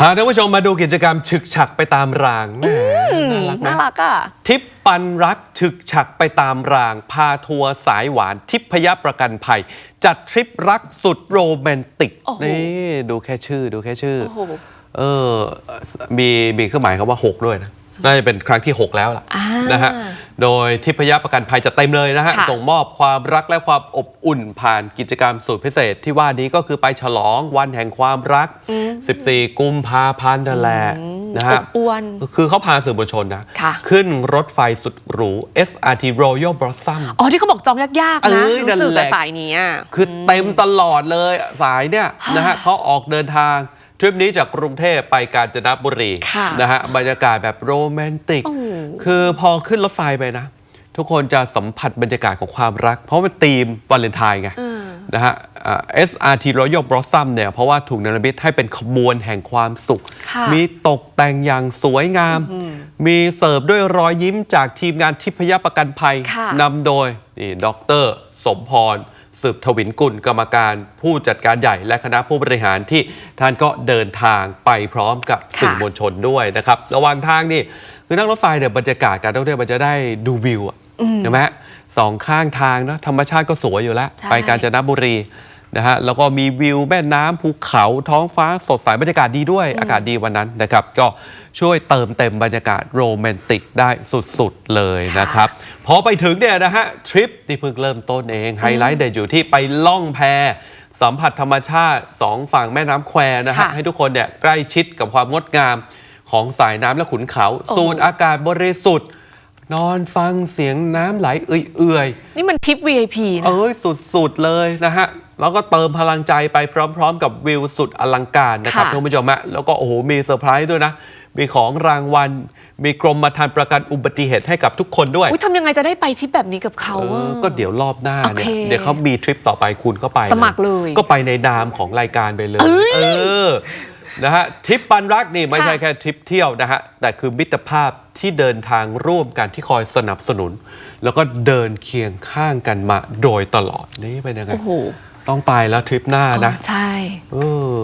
พาท่านผู้ชมมาดูกิจกรรมฉึกฉักไปตามรางแหม่น่ารักน่านะรักอะทิปปันรักฉึกฉักไปตามราง พาทัวร์สายหวานทิพยประกันภัย จัดทริปรักสุดโรแมนติก โอ้โห นี่ ดูแค่ชื่อ ดูแค่ชื่อ โอ้โหเออมีมีเครื่องหมายคำว่า 6 ด้วยนะ น่าจะเป็นครั้งที่ 6 แล้วล่ะอ่าน นะฮะ โดยทิพยประกันภัยจะเต็มเลยนะฮะ ค่ะส่งมอบความรักและความอบอุ่นผ่านกิจกรรมสุดพิเศษ ที่ว่านี้ก็คือไปฉลองวันแห่งความรัก 14 กุมภาพันธ์นั่นแหละนะอฮะบอ้วนคือเขาพาสื่อมวลชนนะ ค่ะ ขึ้นรถไฟสุดหรู SRT Royal Blossom อ๋อที่เขาบอกจองยากๆเอนะอนั่นรู้สึกแหละกับสายนี้อะคือเต็มตลอดเลยสายเนี่ยนะฮะเขาออกเดินทาง ทริปนี้จากกรุงเทพไปกาญจนบุรีค่ะนะฮะบรรยากาศแบบโรแมนติก โอ้ คือพอขึ้นรถไฟไปนะ ทุกคนจะสัมผัสบรรยากาศของความรัก เพราะมันธีมวาเลนไทน์ไงเออนะฮะอ่า SRT Royal Blossom เนี่ย เพราะว่าถูกเนรมิตให้เป็นขบวนแห่งความสุขค่ะมีตกแต่งอย่างสวยงาม มีเสิร์ฟด้วยรอยยิ้มจากทีมงานทิพยประกันภัยค่ะนำโดยนี่ดร สมพรสืบทวินกุลกรรมการผู้จัดการใหญ่และคณะผู้บริหารที่ท่านก็เดินทางไปพร้อมกับสื่อมวลชนด้วยนะครับ ระหว่างทางนี่ คือนั่งรถไฟเนี่ยบรรยากาศการท่องเที่ยวมันจะได้ดูวิวอะใช่ไหมฮะสองข้างทางเนอะธรรมชาติก็สวยอยู่แล้วใช่ไปกาญจนบุรีนะฮะแล้วก็มีวิวแม่น้ำภูเขาท้องฟ้าสดใสบรรยากาศดีด้วยอากาศดีวันนั้นนะครับ ก็ช่วยเติมเต็มบรรยากาศโรแมนติกได้สุดๆเลยนะครับพอไปถึงเนี่ยนะฮะทริปที่เพิ่งเริ่มต้นเองไฮไลท์เด็ดอยู่ที่ไปล่องแพสัมผัสธรรมชาติสองฝั่งแม่น้ำแควนะฮะค่ะให้ทุกคนเนี่ยใกล้ชิดกับความงดงาม ของสายน้ำและขุนเขาโอ้โหสูดอากาศบริสุทธิ์ นอนฟังเสียงน้ำไหลเอื่อยๆ นี่มันทริป VIP นะ เอ้ยสุดๆเลยนะฮะ แล้วก็เติมพลังใจไปพร้อมๆ กับวิวสุดอลังการนะครับค่ะ ท่านผู้ชมฮะแล้วก็โอ้โหมีเซอร์ไพรส์ด้วยนะ มีของรางวัล มีกรมธรรม์ประกันอุบัติเหตุให้กับทุกคนด้วย อุ๊ยทำยังไงจะได้ไปทริปแบบนี้กับเขาเอออะก็เดี๋ยวรอบหน้าเนี่ยโอเคเดี๋ยวเขามีทริปต่อไปคุณก็ไปสมัครเลยก็ไปในนามของรายการไปเลย เออ นะฮะทริปปันรักนี่ไม่ใช่ค่ะแค่ทริปเที่ยวนะฮะแต่คือมิตรภาพที่เดินทางร่วมกันที่คอยสนับสนุน แล้วก็เดินเคียงข้างกันมาโดยตลอดนี่เป็นยังไงโอ้โหต้องไปแล้วทริปหน้านะ ใช่เออ